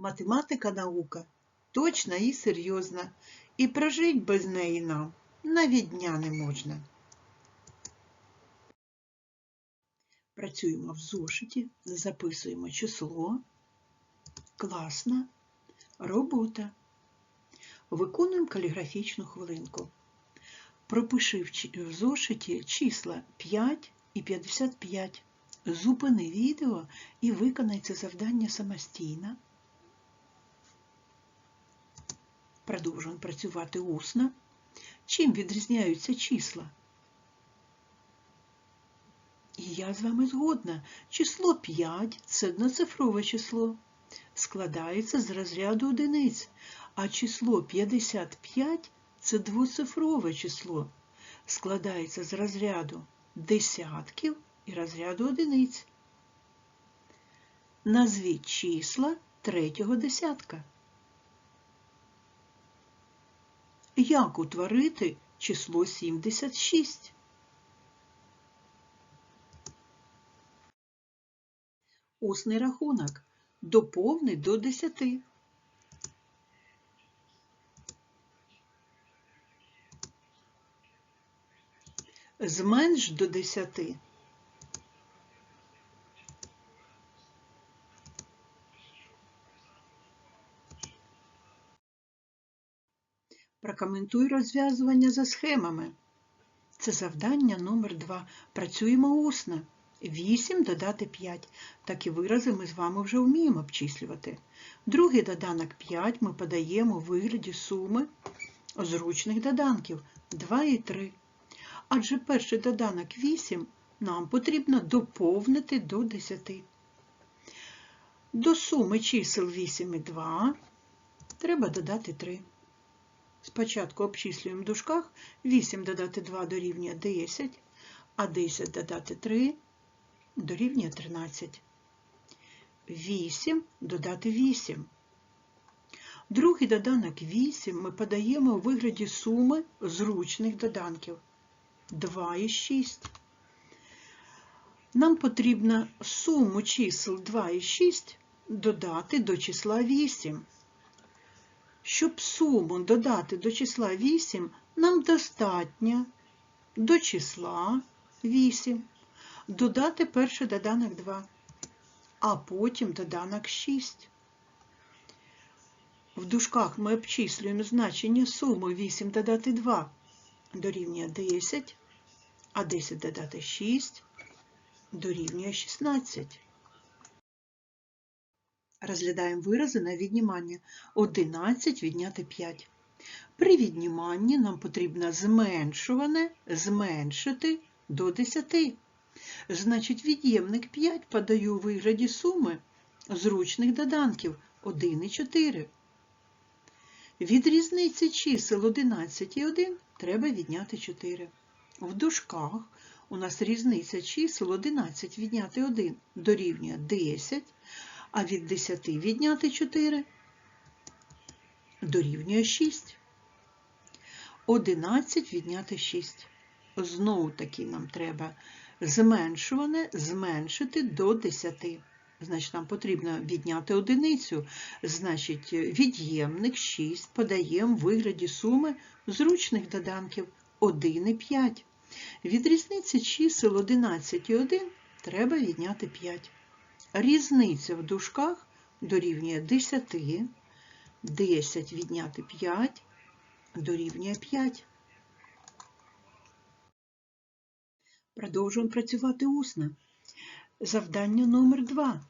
Математика наука точна і серйозна, і прожить без неї нам навіть дня не можна. Працюємо в зошиті, записуємо число, класна, робота. Виконуємо каліграфічну хвилинку. Пропиши в зошиті числа 5 і 55. Зупини відео і виконай це завдання самостійно. Продовжуємо працювати усно. Чим відрізняються числа? І я з вами згодна. Число 5 – це одноцифрове число. Складається з розряду одиниць, а число 55 – це двоцифрове число. Складається з розряду десятків і розряду одиниць. Назвіть числа третього десятка. Як утворити число 76? Усний рахунок. Доповни до 10. Зменш до 10. Прокоментуй розв'язування за схемами. Це завдання номер 2. Працюємо усно. 8 додати 5. Такі вирази ми з вами вже вміємо обчислювати. Другий доданок 5 ми подаємо у вигляді суми зручних доданків 2 і 3. Адже перший доданок 8 нам потрібно доповнити до 10. До суми чисел 8 і 2 треба додати 3. Спочатку обчислюємо в дужках 8 додати 2 дорівнює 10, а 10 додати 3 дорівнює 13. 8 додати 8. Другий доданок 8 ми подаємо у вигляді суми зручних доданків 2 і 6. Нам потрібно суму чисел 2 і 6 додати до числа 8. Щоб суму додати до числа 8, нам достатньо до числа 8 додати перший доданок 2, а потім доданок 6. В дужках ми обчислюємо значення суми 8 додати 2 дорівнює 10, а 10 додати 6 дорівнює 16. Розглядаємо вирази на віднімання. 11 відняти 5. При відніманні нам потрібно зменшуване зменшити до 10. Значить, від'ємник 5 подаю у вигляді суми зручних доданків 1 і 4. Від різниці чисел 11 і 1 треба відняти 4. В дужках у нас різниця чисел 11 відняти 1 дорівнює 10, а від 10 відняти 4 дорівнює 6. 11 відняти 6. Знову таки нам треба зменшуване зменшити до 10. Значить, нам потрібно відняти одиницю. Значить, від'ємник 6 подаємо в вигляді суми зручних доданків 1 і 5. Від різниці чисел 11 і 1 треба відняти 5. Різниця в дужках дорівнює 10, 10 відняти 5 дорівнює 5. Продовжуємо працювати усно. Завдання номер 2.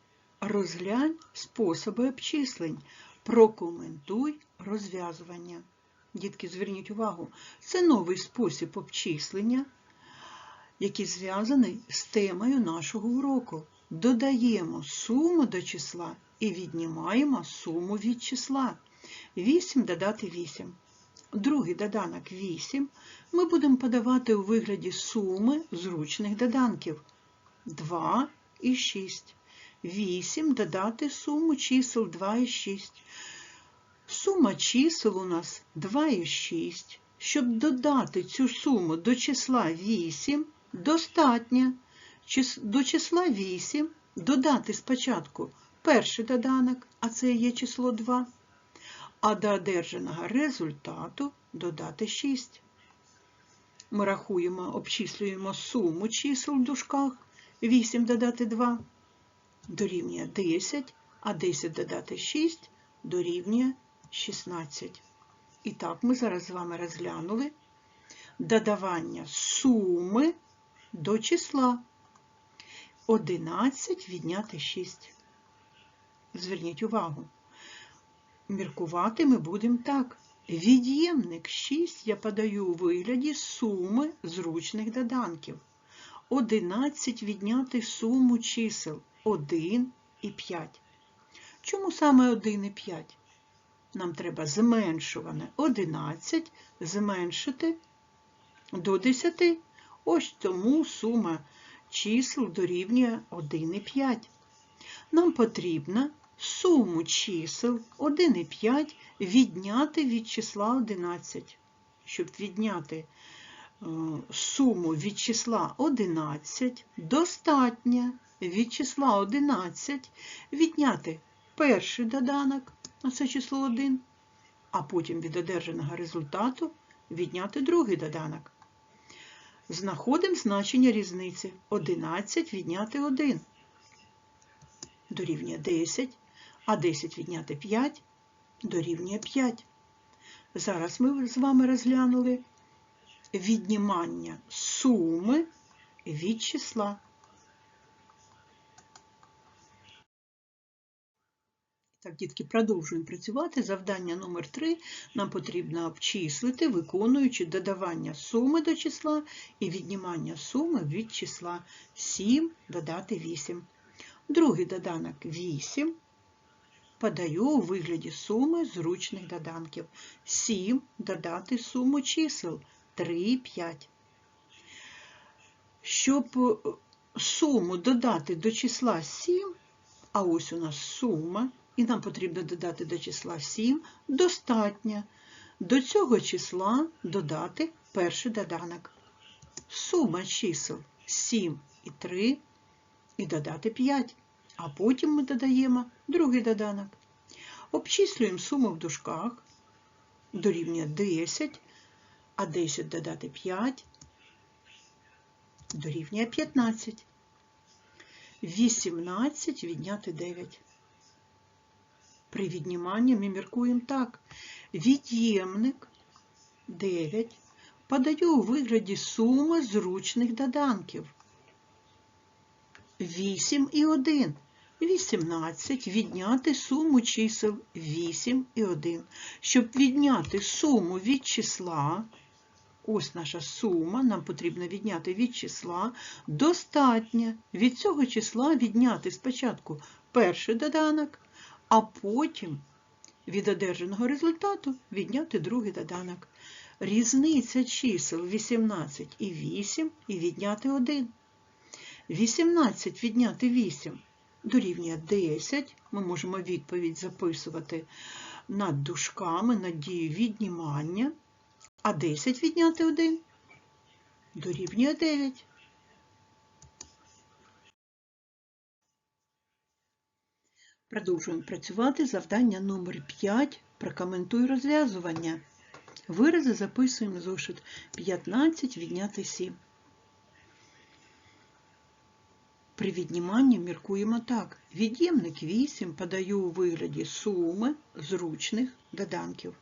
Розглянь способи обчислень. Прокоментуй розв'язування. Дітки, зверніть увагу, це новий спосіб обчислення, який зв'язаний з темою нашого уроку. Додаємо суму до числа і віднімаємо суму від числа. 8 додати 8. Другий доданок 8 ми будемо подавати у вигляді суми зручних доданків 2 і 6. 8 додати суму чисел 2 і 6. Сума чисел у нас 2 і 6. Щоб додати цю суму до числа 8, достатньо до числа 8 додати спочатку перший доданок, а це є число 2, а до одержаного результату додати 6. Ми рахуємо, обчислюємо суму чисел в дужках 8 додати 2 дорівнює 10, а 10 додати 6 дорівнює 16. І так, ми зараз з вами розглянули додавання суми до числа 11 відняти 6. Зверніть увагу, міркувати ми будемо так. Від'ємник 6 я подаю у вигляді суми зручних доданків. 11 відняти суму чисел 1 і 5. Чому саме 1 і 5? Нам треба зменшуване 11 зменшити до 10. Ось тому сума чисел дорівнює 1 і 5. Нам потрібно суму чисел 1 і 5 відняти від числа 11. Щоб відняти е, суму від числа 11, достатньо від числа 11 відняти перший доданок, а це число 1, а потім від одержаного результату відняти другий доданок. Знаходимо значення різниці 11 відняти 1 дорівнює 10, а 10 відняти 5 дорівнює 5. Зараз ми з вами розглянули віднімання суми від числа. Так, дітки, продовжуємо працювати. Завдання номер 3 нам потрібно обчислити, виконуючи додавання суми до числа і віднімання суми від числа 7 додати 8. Другий доданок 8 подаю у вигляді суми зручних доданків. 7 додати суму чисел 3 5. Щоб суму додати до числа 7, а ось у нас сума, і нам потрібно додати до числа 7, достатньо до цього числа додати перший доданок. Сума чисел 7 і 3 і додати 5. А потім ми додаємо другий доданок. Обчислюємо суму в дужках, дорівнює 10, а 10 додати 5 дорівнює 15. 18 відняти 9. При відніманні ми міркуємо так. Від'ємник 9 подаю у вигляді суми зручних доданків. 8 і 1. 18 відняти суму чисел 8 і 1. Щоб відняти суму від числа, ось наша сума, нам потрібно відняти від числа, достатньо від цього числа відняти спочатку перший доданок, а потім від одержаного результату відняти другий доданок. Різниця чисел 18 і 8 і відняти 1. 18 відняти 8 дорівнює 10. Ми можемо відповідь записувати над дужками, над дією віднімання. А 10 відняти 1 дорівнює 9. Продовжуємо працювати. Завдання номер 5. Прокоментуй розв'язування. Вирази записуємо зошит 15 відняти 7. При відніманні міркуємо так. Від'ємник 8 подаю у вигляді суми зручних доданків.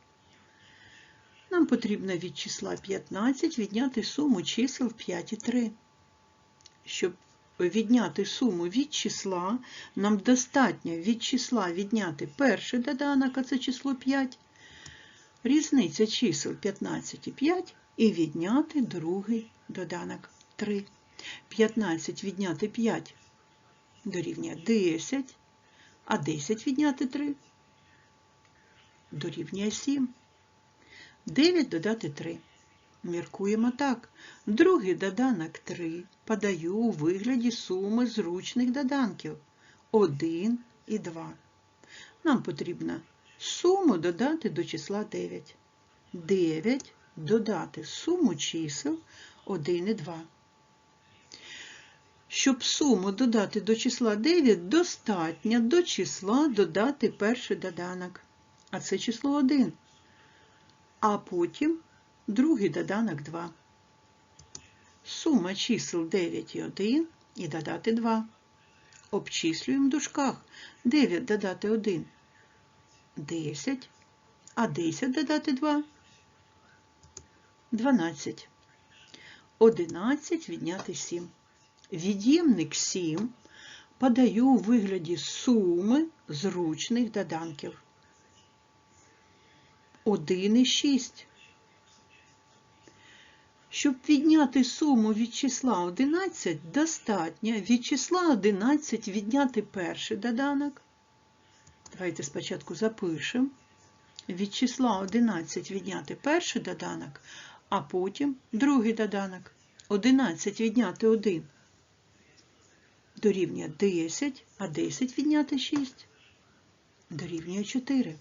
Нам потрібно від числа 15 відняти суму чисел 5 і 3. Щоб відняти суму від числа, нам достатньо від числа відняти перший доданок, а це число 5, різниця чисел 15 і 5, і відняти другий доданок 3. 15 відняти 5 дорівнює 10, а 10 відняти 3 дорівнює 7. 9 додати 3. Міркуємо так. Другий доданок 3 подаю у вигляді суми зручних доданків 1 і 2. Нам потрібно суму додати до числа 9. 9 додати суму чисел 1 і 2. Щоб суму додати до числа 9, достатньо до числа додати перший доданок. А це число 1. А потім другий доданок 2. Сума чисел 9 і 1 і додати 2. Обчислюємо в дужках. 9 додати 1 10, а 10 додати 2 12. 11 відняти 7. Від'ємник 7 подаю у вигляді суми зручних доданків. 1 і 6. Щоб відняти суму від числа 11, достатньо від числа 11 відняти перший доданок. Давайте спочатку запишемо. Від числа 11 відняти перший доданок, а потім другий доданок. 11 відняти 1 дорівнює 10, а 10 відняти 6 дорівнює 4.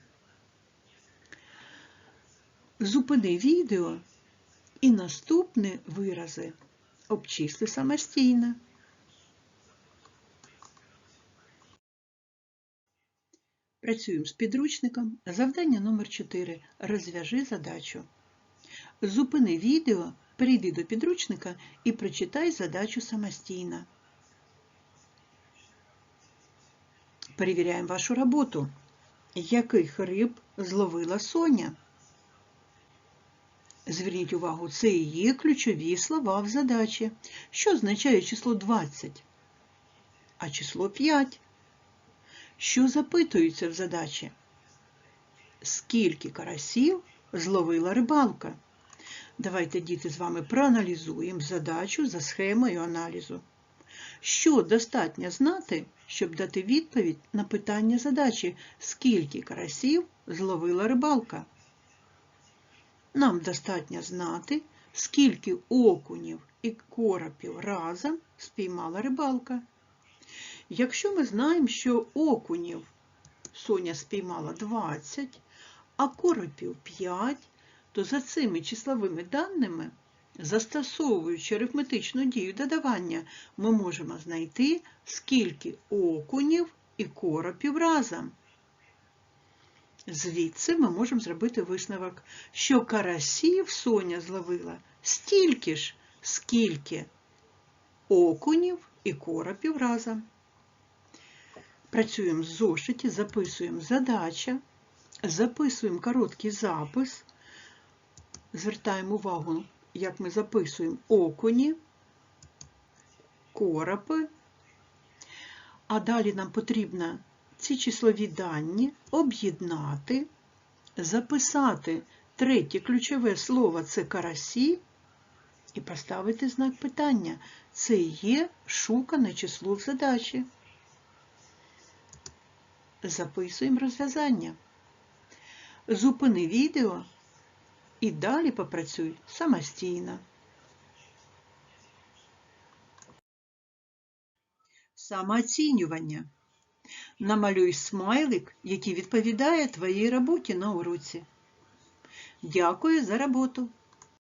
Зупини відео і наступні вирази обчисли самостійно. Працюємо з підручником. Завдання номер 4. Розв'яжи задачу. Зупини відео, перейди до підручника і прочитай задачу самостійно. Перевіряємо вашу роботу. Яких риб зловила Соня? Зверніть увагу, це і є ключові слова в задачі. Що означає число 20? А число 5? Що запитується в задачі? Скільки карасів зловила рибалка? Давайте, діти, з вами проаналізуємо задачу за схемою аналізу. Що достатньо знати, щоб дати відповідь на питання задачі, скільки карасів зловила рибалка? Нам достатньо знати, скільки окунів і коропів разом спіймала рибалка. Якщо ми знаємо, що окунів Соня спіймала 20, а коропів 5, то за цими числовими даними, застосовуючи арифметичну дію додавання, ми можемо знайти, скільки окунів і коропів разом. Звідси ми можемо зробити висновок, що карасів Соня зловила стільки ж, скільки окунів і коропів разом. Працюємо з зошиті, записуємо задача, записуємо короткий запис, звертаємо увагу, як ми записуємо окуні, коропи, а далі нам потрібно ці числові дані об'єднати, записати третє ключове слово це карасі, і поставити знак питання. Це є шукане число в задачі. Записуємо розв'язання. Зупини відео і далі попрацюй самостійно. Самооцінювання. Намалюй смайлик, який відповідає твоїй роботі на уроці. Дякую за роботу!